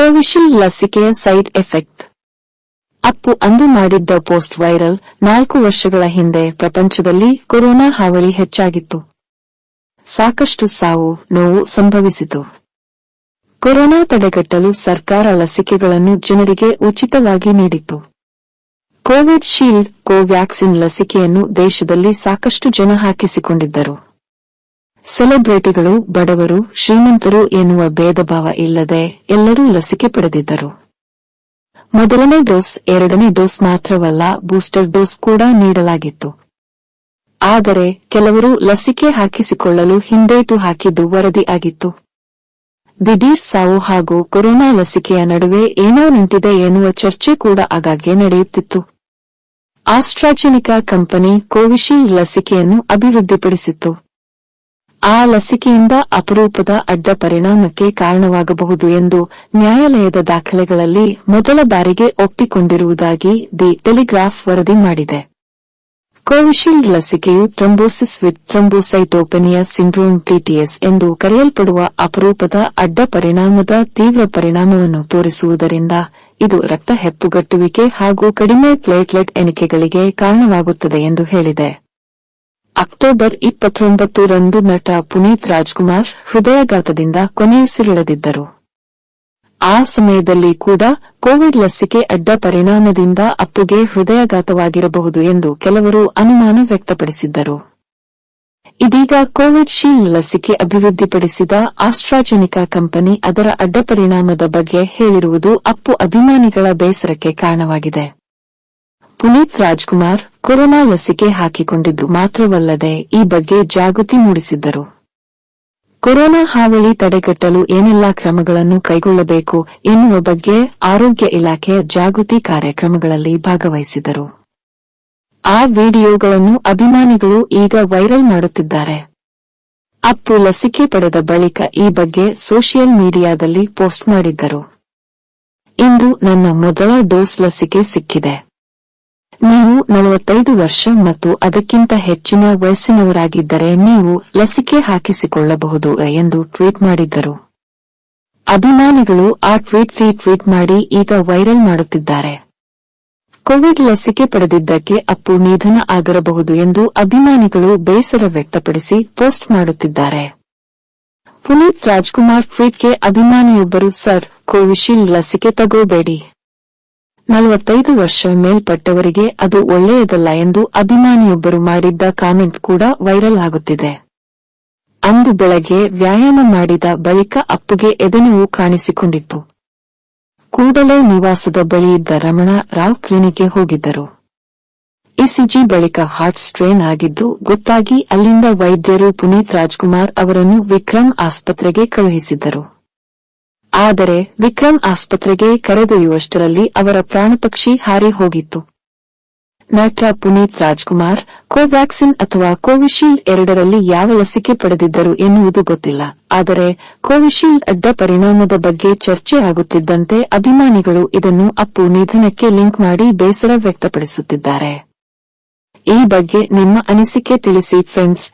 Covishield ಲಸಿಕೆಯ side effect. Appu ಅಂದು ಮಾಡಿದ್ದ ಪೋಸ್ಟ್ ವೈರಲ್ ನಾಲ್ಕು ವರ್ಷಗಳ ಹಿಂದೆ ಪ್ರಪಂಚದಲ್ಲಿ ಕೊರೋನಾ ಹಾವಳಿ ಹೆಚ್ಚಾಗಿತ್ತು. ಸಾಕಷ್ಟು ಸಾವು, ನೋವು ಸಂಭವಿಸಿತು. ಕೊರೋನಾ ತಡೆಗಟ್ಟಲು ಸರ್ಕಾರ ಲಸಿಕೆಗಳನ್ನು ಜನರಿಗೆ ಉಚಿತವಾಗಿ ನೀಡಿತು ಕೋವಿಡ್ ಶೀಲ್ಡ್ ಕೋವ್ಯಾಕ್ಸಿನ್ ಲಸಿಕೆಯನ್ನು ದೇಶದಲ್ಲಿ ಸಾಕಷ್ಟು ಜನ ಹಾಕಿಸಿಕೊಂಡಿದ್ದರು. ಸೆಲೆಬ್ರಿಟಿಗಳು, ಬಡವರು, ಶ್ರೀಮಂತರು ಎನ್ನುವ ಭೇದಭಾವ ಇಲ್ಲದೆ ಎಲ್ಲರೂ ಲಸಿಕೆ ಪಡೆದಿದ್ದರು. ಮೊದಲನೇ ಡೋಸ್, ಎರಡನೇ ಡೋಸ್ ಮಾತ್ರವಲ್ಲ, ಬೂಸ್ಟರ್ ಡೋಸ್ ಕೂಡ ನೀಡಲಾಗಿತ್ತು. ಆದರೆ, ಕೆಲವರು ಲಸಿಕೆ ಹಾಕಿಸಿಕೊಳ್ಳಲು ಹಿಂದೇಟು ಹಾಕಿದ್ದು ವರದಿ ಆಗಿತ್ತು. ದಿಢೀರ್ ಸಾವು ಹಾಗೂ ಕೊರೋನಾ ಲಸಿಕೆಯ ನಡುವೆ ಏನೋ ನಿಂತಿದೆ ಎನ್ನುವ ಚರ್ಚೆ ಕೂಡ ಆಗಾಗ್ಗೆ ನಡೆಯುತ್ತಿತ್ತು. ಆಸ್ಟ್ರಾಜೆನಿಕಾ ಕಂಪನಿ ಕೋವಿಶೀಲ್ಡ್ ಲಸಿಕೆಯನ್ನು ಅಭಿವೃದ್ಧಿಪಡಿಸಿತ್ತು. ಆ ಲಸಿಕೆಯಿಂದ ಅಪರೂಪದ ಅಡ್ಡ ಪರಿಣಾಮಕ್ಕೆ ಕಾರಣವಾಗಬಹುದು ಎಂದು ನ್ಯಾಯಾಲಯದ ದಾಖಲೆಗಳಲ್ಲಿ ಮೊದಲ ಬಾರಿಗೆ ಒಪ್ಪಿಕೊಂಡಿರುವುದಾಗಿ ದಿ ಟೆಲಿಗ್ರಾಫ್ ವರದಿ ಮಾಡಿದೆ. Covishield ಲಸಿಕೆಯು thrombosis with thrombocytopenia syndrome TTS ಎಂದು ಕರೆಯಲ್ಪಡುವ ಅಪರೂಪದ ಅಡ್ಡ ಪರಿಣಾಮದ ತೀವ್ರ ಪರಿಣಾಮವನ್ನು ತೋರಿಸುವುದರಿಂದ ಇದು ರಕ್ತ ಹೆಪ್ಪುಗಟ್ಟುವಿಕೆ ಹಾಗೂ ಕಡಿಮೆ ಪ್ಲೇಟ್ಲೆಟ್ ಎಣಿಕೆಗಳಿಗೆ ಕಾರಣವಾಗುತ್ತದೆ ಎಂದು ಹೇಳಿದೆ. ಅಕ್ಟೋಬರ್ ಇಪ್ಪತ್ತೊಂಬತ್ತು ರಂದು ನಟ ಪುನೀತ್ ರಾಜ್ಕುಮಾರ್ ಹೃದಯಾಘಾತದಿಂದ ಕೊನೆಯುಸಿರೆಳೆದಿದ್ದರು ಆ ಸಮಯದಲ್ಲಿ ಕೂಡ ಕೋವಿಡ್ ಲಸಿಕೆ ಅಡ್ಡ ಪರಿಣಾಮದಿಂದ ಅಪ್ಪುಗೆ ಹೃದಯಾಘಾತವಾಗಿರಬಹುದು ಎಂದು ಕೆಲವರು ಅನುಮಾನ ವ್ಯಕ್ತಪಡಿಸಿದ್ದರು. ಇದೀಗ ಕೋವಿಡ್ ಶೀಲ್ಡ್ ಲಸಿಕೆ ಅಭಿವೃದ್ಧಿಪಡಿಸಿದ ಆಸ್ಟ್ರಾಜೆನಿಕಾ ಕಂಪನಿ ಅದರ ಅಡ್ಡ ಪರಿಣಾಮದ ಬಗ್ಗೆ ಹೇಳಿರುವುದು ಅಪ್ಪು ಅಭಿಮಾನಿಗಳ ಬೇಸರಕ್ಕೆ ಕಾರಣವಾಗಿದೆ. ಪುನೀತ್ ರಾಜ್ಕುಮಾರ್ ಕೊರೋನಾ ಲಸಿಕೆ ಹಾಕಿಕೊಂಡಿದ್ದು ಮಾತ್ರವಲ್ಲದೆ ಈ ಬಗ್ಗೆ ಜಾಗೃತಿ ಮೂಡಿಸಿದ್ದರು. ಕೊರೋನಾ ಹಾವಳಿ ತಡೆಗಟ್ಟಲು ಏನೆಲ್ಲಾ ಕ್ರಮಗಳನ್ನು ಕೈಗೊಳ್ಳಬೇಕು ಎನ್ನುವ ಬಗ್ಗೆ ಆರೋಗ್ಯ ಇಲಾಖೆಯ ಜಾಗೃತಿ ಕಾರ್ಯಕ್ರಮಗಳಲ್ಲಿ ಭಾಗವಹಿಸಿದರು ಆ ವಿಡಿಯೋಗಳನ್ನು ಅಭಿಮಾನಿಗಳು ಈಗ ವೈರಲ್ ಮಾಡುತ್ತಿದ್ದಾರೆ. ಅಪ್ಪು ಲಸಿಕೆ ಪಡೆದ ಬಳಿಕ ಈ ಬಗ್ಗೆ ಸೋಷಿಯಲ್ ಮೀಡಿಯಾದಲ್ಲಿ ಪೋಸ್ಟ್ ಮಾಡಿದ್ದರು. ಇಂದು ನನ್ನ ಮೊದಲ ಡೋಸ್ ಲಸಿಕೆ ಸಿಕ್ಕಿದೆ. ನೀವು ನಲವತ್ತೈದು ವರ್ಷ ಮತ್ತು ಅದಕ್ಕಿಂತ ಹೆಚ್ಚಿನ ವಯಸ್ಸಿನವರಾಗಿದ್ದರೆ ನೀವು ಲಸಿಕೆ ಹಾಕಿಸಿಕೊಳ್ಳಬಹುದು ಎಂದು ಟ್ವೀಟ್ ಮಾಡಿದ್ದರು. ಅಭಿಮಾನಿಗಳು ಆ ಟ್ವೀಟ್ ರೀಟ್ವೀಟ್ ಮಾಡಿ ಈಗ ವೈರಲ್ ಮಾಡುತ್ತಿದ್ದಾರೆ. ಕೋವಿಡ್ ಲಸಿಕೆ ಪಡೆದಿದ್ದಕ್ಕೆ ಅಪ್ಪು ನಿಧನ ಆಗಿರಬಹುದು ಎಂದು ಅಭಿಮಾನಿಗಳು ಬೇಸರ ವ್ಯಕ್ತಪಡಿಸಿ ಪೋಸ್ಟ್ ಮಾಡುತ್ತಿದ್ದಾರೆ. ಪುನೀತ್ ರಾಜ್ಕುಮಾರ್ ಟ್ವೀಟ್ಗೆ ಅಭಿಮಾನಿಯೊಬ್ಬರು, ಸರ್, ಕೋವಿಶೀಲ್ಡ್ ಲಸಿಕೆ ತಗೋಬೇಡಿ. ನಲವತ್ತೈದು ವರ್ಷ ಮೇಲ್ಪಟ್ಟವರಿಗೆ ಅದು ಒಳ್ಳೆಯದಲ್ಲ ಎಂದು ಅಭಿಮಾನಿಯೊಬ್ಬರು ಮಾಡಿದ್ದ ಕಾಮೆಂಟ್ ಕೂಡ ವೈರಲ್ ಆಗುತ್ತಿದೆ. ಅಂದು ಬೆಳಗ್ಗೆ ವ್ಯಾಯಾಮ ಮಾಡಿದ ಬಳಿಕ ಅಪ್ಪುಗೆ ಎದೆನೋವು ಕಾಣಿಸಿಕೊಂಡಿತ್ತು. ಕೂಡಲೇ ನಿವಾಸದ ಬಳಿಯಿದ್ದ ರಮಣ ರಾವ್ ಕ್ಲಿನಿಕ್ಗೆ ಹೋಗಿದ್ದರು. ಇಸಿಜಿ ಬಳಿಕ ಹಾರ್ಟ್ ಸ್ಟ್ರೇನ್ ಆಗಿದ್ದು ಗೊತ್ತಾಗಿ ಅಲ್ಲಿಂದ ವೈದ್ಯರು ಪುನೀತ್ ರಾಜ್ಕುಮಾರ್ ಅವರನ್ನು ವಿಕ್ರಮ್ ಆಸ್ಪತ್ರೆಗೆ ಕಳುಹಿಸಿದ್ದರು. ಆದರೆ ವಿಕ್ರಮ್ ಆಸ್ಪತ್ರೆಗೆ ಕರೆದೊಯ್ಯುವಷ್ಟರಲ್ಲಿ ಅವರ ಪ್ರಾಣಪಕ್ಷಿ ಹಾರಿ ಹೋಗಿತ್ತು. ನಟ ಪುನೀತ್ ರಾಜ್ಕುಮಾರ್, ಕೋವ್ಯಾಕ್ಸಿನ್ ಅಥವಾ ಕೋವಿಶೀಲ್ಡ್ ಎರಡರಲ್ಲಿ ಯಾವ ಲಸಿಕೆ ಪಡೆದಿದ್ದರು ಎನ್ನುವುದು ಗೊತ್ತಿಲ್ಲ. ಆದರೆ ಕೋವಿಶೀಲ್ಡ್ ಅಡ್ಡ ಪರಿಣಾಮದ ಬಗ್ಗೆ ಚರ್ಚೆ ಆಗುತ್ತಿದ್ದಂತೆ ಅಭಿಮಾನಿಗಳು ಇದನ್ನು ಅಪ್ಪು ನಿಧನಕ್ಕೆ ಲಿಂಕ್ ಮಾಡಿ ಬೇಸರ ವ್ಯಕ್ತಪಡಿಸುತ್ತಿದ್ದಾರೆ. ಈ ಬಗ್ಗೆ ನಿಮ್ಮ ಅನಿಸಿಕೆ ತಿಳಿಸಿ ಫ್ರೆಂಡ್ಸ್